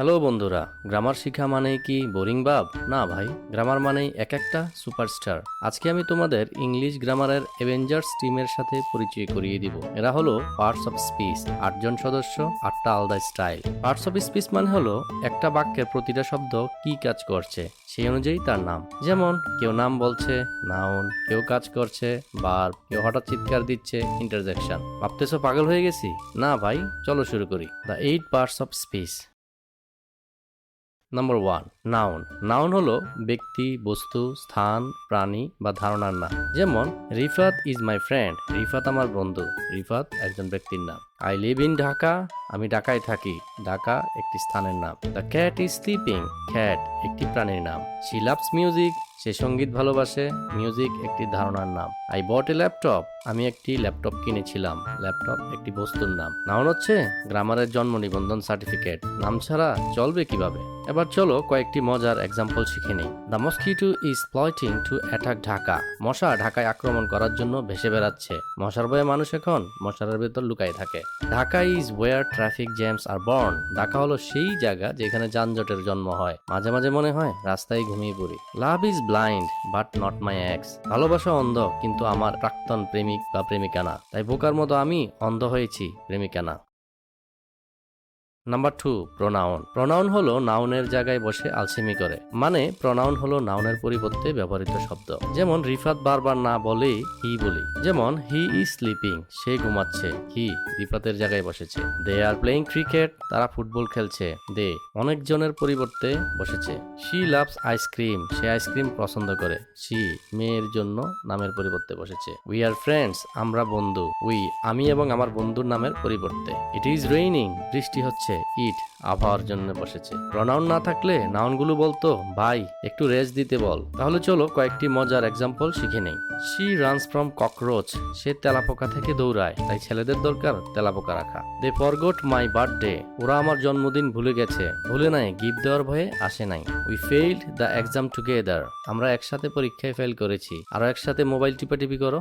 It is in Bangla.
হ্যালো বন্ধুরা, গ্রামার শিখা মানেই কি বোরিং বাব না ভাই, গ্রামার মানেই এক একটা সুপারস্টার। আজকে আমি তোমাদের ইংলিশ গ্রামারের অ্যাভেঞ্জার্স টিমের সাথে পরিচয় করিয়ে দিব। এরা হলো পার্টস অফ স্পিচ আটজন সদস্য, আটটা আলাদা স্টাইল পার্টস অফ স্পিচ মানে হলো একটা বাক্যের প্রতিটা শব্দ কি কাজ করছে, সেই অনুযায়ী তার নাম। যেমন, কেউ নাম বলছে নাউন কেউ কাজ করছে বার কেউ হঠাৎ চিৎকার দিচ্ছে ইন্টারজেকশন ভাবতেছো পাগল হয়ে গেছি? না ভাই, চলো শুরু করি। The eight parts of speech number one noun noun হলো ব্যক্তি, বস্তু, স্থান, প্রাণী বা ধারণার নাম। যেমন, Rifat is my friend Rifat আমার বন্ধু। রিফাত একজন ব্যক্তির নাম। আই লিভ ইন ঢাকা আমি ঢাকায় থাকি। ঢাকা একটি স্থানের নাম। The cat is sleeping cat একটি প্রাণীর নাম। শি লাভস মিউজিক সে সংগীত ভালোবাসে মিউজিক একটি ধারণার নাম। আই বট এ ল্যাপটপ আমি একটি ল্যাপটপ কিনেছিলাম। ল্যাপটপ একটি বস্তুর নাম। নাউন হচ্ছে গ্রামারের জন্ম নিবন্ধন সার্টিফিকেট নাম ছাড়া চলবে কীভাবে? এবার চলো কয়েকটি মজার এক্সাম্পল শিখে নিই। The mosquito is plotting to attack Dhaka. মশা ঢাকায় আক্রমণ করার জন্য ভেসে বেড়াচ্ছে। মশার ভয়ে মানুষ এখন মশারের ভেতর লুকায় থাকে। Dhaka is where traffic jams are born Dhaka হলো সেই জায়গা যেখানে যানজটের জন্ম হয়। মাঝে মাঝে মনে হয় রাস্তায় ঘুমিয়ে পড়ি। Love is blind but not my ex ভালোবাসা অন্ধ, কিন্তু আমার প্রাক্তন প্রেমিক বা প্রেমিকা না তাই বোকার মতো আমি অন্ধ হয়েছি প্রেমিকা না নাম্বার টু প্রোনাউন প্রোনাউন হলো নাউনের জায়গায় বসে আলসেমি করে। মানে প্রোনাউন হলো নাউনের পরিবর্তে ব্যবহৃত শব্দ। যেমন, রিফাত বারবার না বলে হি বলি। যেমন, হি ইজ স্লিপিং, সে ঘুমাচ্ছে, হি রিফাতের জায়গায় বসেছে। দে আর প্লেইং ক্রিকেট, তারা ফুটবল খেলছে, দে অনেকজনের পরিবর্তে বসেছে। শি লাভস আইসক্রিম, সে আইসক্রিম পছন্দ করে। শি মেয়ের জন্য নামের পরিবর্তে বসেছে। উই আর ফ্রেন্ডস আমরা বন্ধু। উই আমি এবং আমার বন্ধুর নামের পরিবর্তে। ইট ইজ রেইনিং বৃষ্টি হচ্ছে। ইট আবহাওয়ার জন্য বসেছে। প্রনাউন না থাকলে নাউনগুলো বলতো, ভাই, একটু রেস্ট দিতে বল। তাহলে চলো কয়েকটি মজার এক্সাম্পল শিখে নেই। শি রানস ফ্রম ককরোচ সে তেলাপোকা থেকে দৌড়ায়, তাই ছেলেদের দরকার তেলাপোকা রাখা। দে ফরগট মাই বার্থডে ওরা আমার জন্মদিন ভুলে গেছে। ভুলে নাই, গিফট দেওয়ার ভয়ে আসে নাই। We failed the exam together আমরা একসাথে পরীক্ষায় ফেল করেছি। আরও একসাথে মোবাইল টিপাটিপি করো।